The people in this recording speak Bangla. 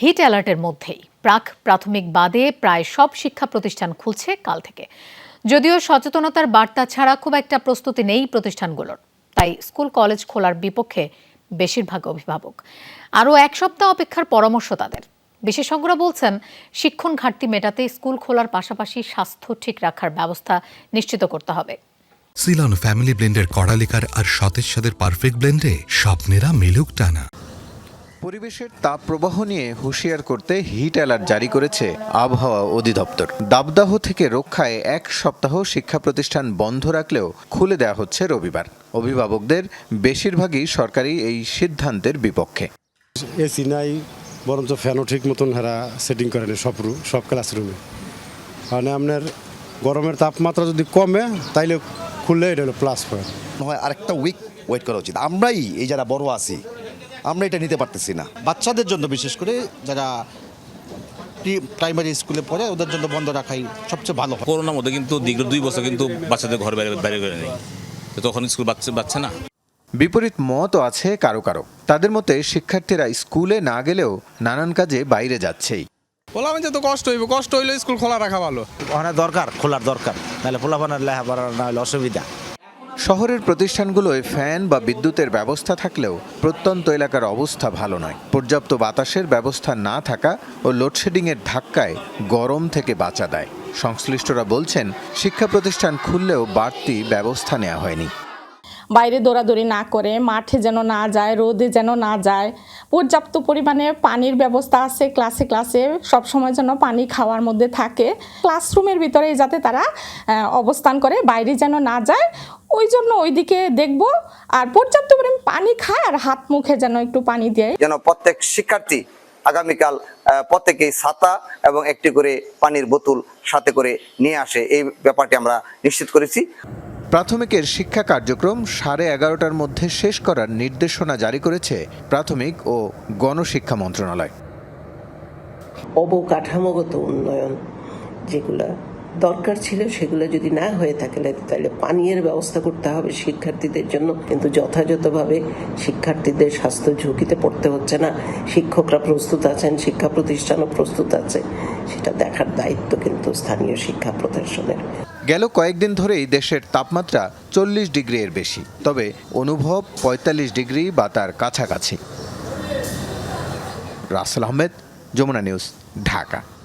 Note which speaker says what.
Speaker 1: হিট অ্যালার্টের মধ্যেই। প্রাক প্রাথমিক বাদে প্রায় সব শিক্ষা প্রতিষ্ঠান খুলছে কাল থেকে। যদিও সচেতনতার বার্তা ছাড়া খুব একটা প্রস্তুতি নেই প্রতিষ্ঠানগুলোর। তাই স্কুল কলেজ খোলার বিপক্ষে বেশিরভাগ অভিভাবক। আরও এক সপ্তাহ অপেক্ষার পরামর্শ তাদের। বিশেষজ্ঞরা বলছেন, শিক্ষণ ঘাটতি মেটাতে স্কুল খোলার পাশাপাশি স্বাস্থ্য ঠিক রাখার ব্যবস্থা নিশ্চিত করতে হবে।
Speaker 2: সিলন ফ্যামিলি ব্লেন্ডের কড়ালিকার আর সতেজ সাদের পারফেক্ট ব্লেন্ডে স্বপ্নেরা মেলুক টানা।
Speaker 3: পরিবেশের তাপ প্রবাহ নিয়ে হুঁশিয়ার করতে হিট অ্যালার্ট জারি করেছে আবহাওয়া অধিদপ্তর। দাবদাহ থেকে রক্ষায় এক সপ্তাহ শিক্ষা প্রতিষ্ঠান বন্ধ রাখলেও খুলে দেওয়া হচ্ছে রবিবার। অভিভাবকদের বেশিরভাগই সরকারি এই সিদ্ধান্তের বিপক্ষে।
Speaker 4: এসি নাই বরঞ্চ ফ্যানও ঠিক মতন হারা সেটিং করেনি সব রু সব ক্লাসরুমে। মানে আপনার গরমের তাপমাত্রা যদি কমে তাইলে খুললে এটা হলো প্লাস পয়েন্ট
Speaker 5: হয় আরেকটা উইক ওয়েট করা উচিত। আমরাই এই যারা বড় আছি আমরা এটা নিতে পারতেছি না। বাচ্চাদের জন্য বিশেষ করে যারা প্রাইমারি স্কুলে পড়ে ওদের জন্য বন্ধ রাখাই সবচেয়ে ভালো হয়।
Speaker 6: করোনার মধ্যে কিন্তু দীর্ঘ দুই বছর কিন্তু বাচ্চাদের ঘর বাইরে বাইরে করে নেই। তো তখন স্কুল বাচ্চা বাচ্চা না?
Speaker 3: বিপরীত মতও আছে কারও কারও। তাদের মতে শিক্ষার্থীরা স্কুলে না গেলেও নানান কাজে বাইরে যাচ্ছেই।
Speaker 7: পোলাপান তো কষ্ট হইব কষ্ট হইলে স্কুল খোলা রাখা ভালো।
Speaker 8: ওখানে দরকার খোলার দরকার। তাহলে পোলাপানের লেখাপড়া না হলে অসুবিধা।
Speaker 3: শহরের প্রতিষ্ঠানগুলোয় ফ্যান বা বিদ্যুতের ব্যবস্থা থাকলেও প্রত্যন্ত এলাকার অবস্থা ভালো নয়। পর্যাপ্ত বাতাসের ব্যবস্থা না থাকা ও লোডশেডিংয়ের ধাক্কায় গরম থেকে বাঁচা দেয়। সংশ্লিষ্টরা বলছেন, শিক্ষা প্রতিষ্ঠান খুললেও বাড়তি ব্যবস্থা নেওয়া হয়নি।
Speaker 9: বাইরে দৌড়াদৌড়ি না করে মাঠে যেন না যায়, রোদে যেন না যায় পর্যাপ্ত পরিমাণে পানির ব্যবস্থা আছে ক্লাসে ক্লাসে সবসময় যেন পানি খাওয়ার মধ্যে থাকে। ক্লাসরুমের ভিতরে যাতে তারা অবস্থান করে, বাইরে যেন না যায়। ওই জন্য ওইদিকে দেখব। আর পর্যাপ্ত পরিমাণ পানি খায় আর হাত মুখে যেন একটু পানি দেয়।
Speaker 10: যেন প্রত্যেক শিক্ষার্থী আগামীকাল প্রত্যেকেই ছাতা এবং একটি করে পানির বোতল সাথে করে নিয়ে আসে। এই ব্যাপারটি আমরা নিশ্চিত করেছি।
Speaker 3: প্রাথমিকের শিক্ষা কার্যক্রম সাড়ে এগারোটার মধ্যে শেষ করার নির্দেশনা জারি করেছে প্রাথমিক ও গণশিক্ষা মন্ত্রণালয়।
Speaker 11: অবকাঠামোগত উন্নয়ন যেগুলা দরকার ছিল সেগুলো যদি না হয়ে থাকে, তাহলে পানীয়ের ব্যবস্থা করতে হবে শিক্ষার্থীদের জন্য। কিন্তু যথাযথভাবে শিক্ষার্থীদের স্বাস্থ্য ঝুঁকিতে পড়তে হচ্ছে না। শিক্ষকরা প্রস্তুত আছেন, শিক্ষা প্রতিষ্ঠানও প্রস্তুত আছে। সেটা দেখার দায়িত্ব কিন্তু স্থানীয় শিক্ষা প্রতিষ্ঠানের।
Speaker 3: গেল কয়েকদিন ধরেই দেশের তাপমাত্রা চল্লিশ ডিগ্রি এর বেশি, তবে অনুভব পঁয়তাল্লিশ ডিগ্রি বা তার কাছাকাছি। রাসেল আহমেদ, যমুনা নিউজ, ঢাকা।